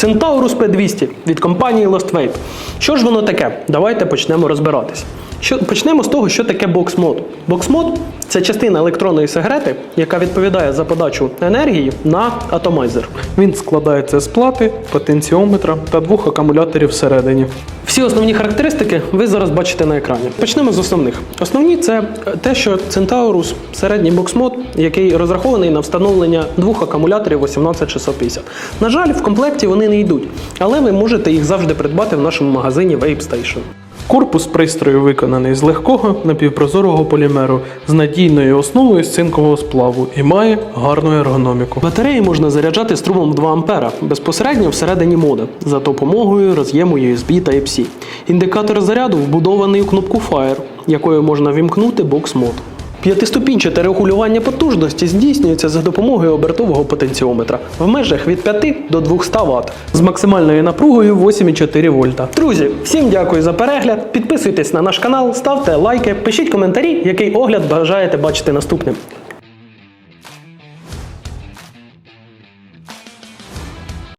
Centaurus P200 від компанії Lost Vape. Що ж воно таке? Давайте почнемо розбиратись. Що, почнемо з того, що таке бокс-мод. Бокс-мод – це частина електронної сигарети, яка відповідає за подачу енергії на атомайзер. Він складається з плати, потенціометра та двох акумуляторів всередині. Всі основні характеристики ви зараз бачите на екрані. Почнемо з основних. Основні це е, те, що Centaurus середній боксмод, який розрахований на встановлення двох акумуляторів 18650. На жаль, в комплекті вони не йдуть, але ви можете їх завжди придбати в нашому магазині Vape Station. Корпус пристрою виконаний з легкого напівпрозорого полімеру з надійною основою з цинкового сплаву і має гарну ергономіку. Батареї можна заряджати струмом 2 А безпосередньо всередині мода за допомогою роз'єму USB Type-C. Індикатор заряду вбудований у кнопку Fire, якою можна вімкнути бокс-мод. П'ятиступінчате регулювання потужності здійснюється за допомогою обертового потенціометра в межах від 5 до 200 Вт. З максимальною напругою 8,4 вольта. Друзі, всім дякую за перегляд. Підписуйтесь на наш канал, ставте лайки, пишіть коментарі, який огляд бажаєте бачити наступним.